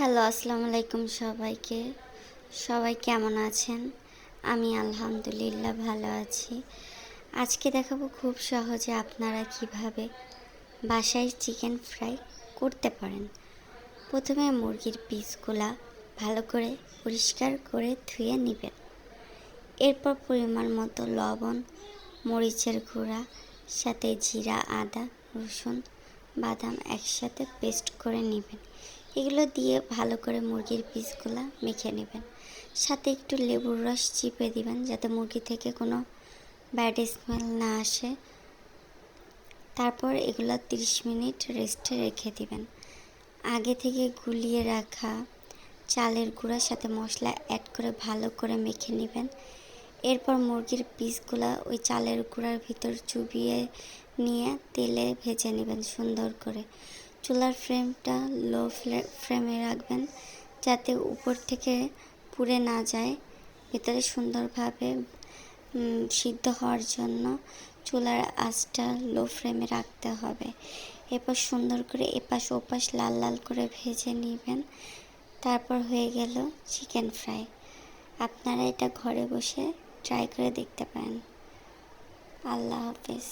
Hello, আসসালামু আলাইকুম সবাইকে। সবাই কেমন আছেন? আমি আলহামদুলিল্লাহ ভালো আছি। আজকে দেখাবো খুব সহজে আপনারা কীভাবে বাসায় চিকেন ফ্রাই করতে পারেন। প্রথমে মুরগির পিসগুলা ভালো করে পরিষ্কার করে ধুয়ে নেবেন। এরপর পরিমাণ মতো লবণ, মরিচের গুঁড়া, সাথে জিরা, আদা, রসুন, বাদাম একসাথে পেস্ট করে নেবেন। এগুলো দিয়ে ভালো করে মুরগির পিসগুলো মেখে নেবেন। সাথে একটু লেবুর রস চিপে দিবেন যাতে মুরগি থেকে কোনো ব্যাড স্মেল না আসে। তারপর এগুলো তিরিশ মিনিট রেস্টে রেখে দিবেন। আগে থেকে গুলিয়ে রাখা চালের গুঁড়ার সাথে মশলা অ্যাড করে ভালো করে মেখে নেবেন। এরপর মুরগির পিসগুলো ওই চালের গুঁড়ার ভিতর চুবিয়ে নিয়ে তেলে ভেজে নেবেন সুন্দর করে। চুলার ফ্লেমটা লো ফ্লেমে রাখবেন যাতে উপর থেকে পুড়ে না যায়। ভিতরে সুন্দরভাবে সিদ্ধ হওয়ার জন্য চুলার আঁচটা লো ফ্লেমে রাখতে হবে। এরপর সুন্দর করে এপাশ ওপাশ লাল লাল করে ভেজে নেবেন। তারপর হয়ে গেল চিকেন ফ্রাই আপনারা এটা ঘরে বসে ট্রাই করে দেখতে পারেন। আল্লাহ হাফেজ।